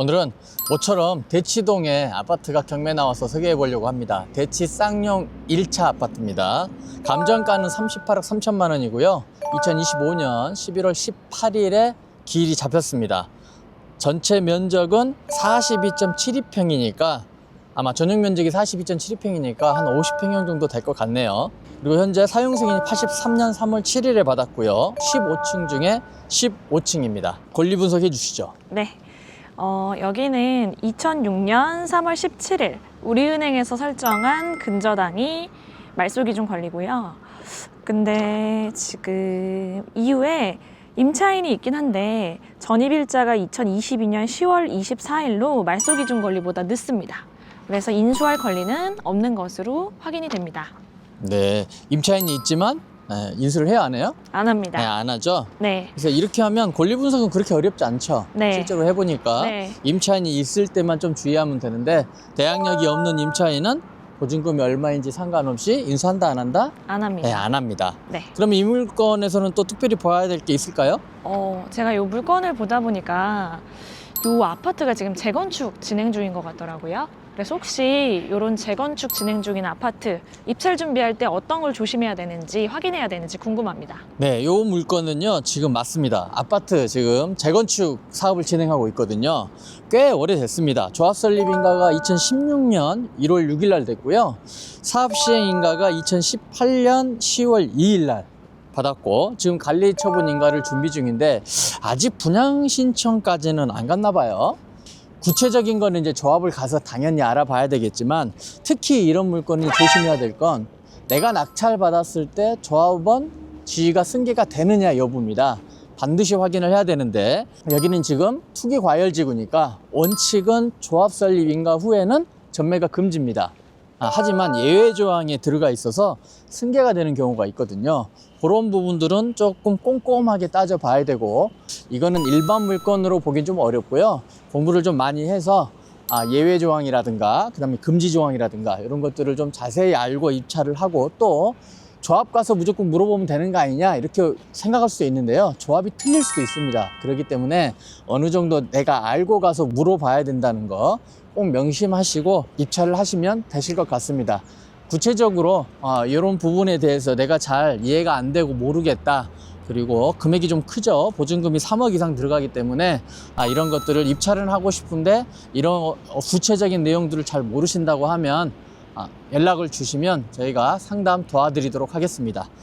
오늘은 모처럼 대치동에 아파트가 경매 나와서 소개해 보려고 합니다. 대치 쌍용 1차 아파트입니다. 감정가는 38억 3천만 원이고요. 2025년 11월 18일에 기일이 잡혔습니다. 전체 면적은 42.72평이니까 아마 전용 면적이 42.72평이니까 한 50평형 정도 될 것 같네요. 그리고 현재 사용 승인이 83년 3월 7일에 받았고요. 15층 중에 15층입니다. 권리 분석해 주시죠. 네. 어, 여기는 2006년 3월 17일 우리은행에서 설정한 근저당이 말소 기준 권리고요. 근데 지금 이후에 임차인이 있긴 한데 전입일자가 2022년 10월 24일로 말소 기준 권리보다 늦습니다. 그래서 인수할 권리는 없는 것으로 확인이 됩니다. 네, 임차인이 있지만 네, 인수를 해야 하네요. 안 네, 합니다. 안 하죠. 네. 그래서 이렇게 하면 권리 분석은 그렇게 어렵지 않죠. 네. 실제로 해보니까 네. 임차인이 있을 때만 좀 주의하면 되는데 대항력이 없는 임차인은 보증금이 얼마인지 상관없이 인수한다 안 한다? 안 합니다. 네, 안 합니다. 네. 그러면 이 물건에서는 또 특별히 봐야 될 게 있을까요? 어, 제가 이 물건을 보다 보니까 이 아파트가 지금 재건축 진행 중인 것 같더라고요. 그래서 혹시 이런 재건축 진행 중인 아파트 입찰 준비할 때 어떤 걸 조심해야 되는지 확인해야 되는지 궁금합니다. 네, 요 물건은요, 지금 맞습니다. 아파트 지금 재건축 사업을 진행하고 있거든요. 꽤 오래됐습니다. 조합 설립 인가가 2016년 1월 6일 날 됐고요. 사업 시행 인가가 2018년 10월 2일 날 받았고, 지금 관리 처분 인가를 준비 중인데, 아직 분양 신청까지는 안 갔나 봐요. 구체적인 거는 이제 조합을 가서 당연히 알아봐야 되겠지만, 특히 이런 물건이 조심해야 될 건, 내가 낙찰 받았을 때 조합원 지위가 승계가 되느냐 여부입니다. 반드시 확인을 해야 되는데 여기는 지금 투기 과열 지구니까 원칙은 조합 설립 인가 후에는 전매가 금지입니다. 아, 하지만 예외 조항에 들어가 있어서 승계가 되는 경우가 있거든요. 그런 부분들은 조금 꼼꼼하게 따져봐야 되고 이거는 일반 물건으로 보긴 좀 어렵고요. 공부를 좀 많이 해서 아, 예외 조항이라든가 그 다음에 금지 조항이라든가 이런 것들을 좀 자세히 알고 입찰을 하고 또 조합 가서 무조건 물어보면 되는 거 아니냐 이렇게 생각할 수도 있는데요. 조합이 틀릴 수도 있습니다. 그렇기 때문에 어느 정도 내가 알고 가서 물어봐야 된다는 거 꼭 명심하시고 입찰을 하시면 되실 것 같습니다. 구체적으로 어, 이런 부분에 대해서 내가 잘 이해가 안 되고 모르겠다. 그리고 금액이 좀 크죠. 보증금이 3억 이상 들어가기 때문에 아, 이런 것들을 입찰은 하고 싶은데 이런 어, 구체적인 내용들을 잘 모르신다고 하면 아, 연락을 주시면 저희가 상담 도와드리도록 하겠습니다.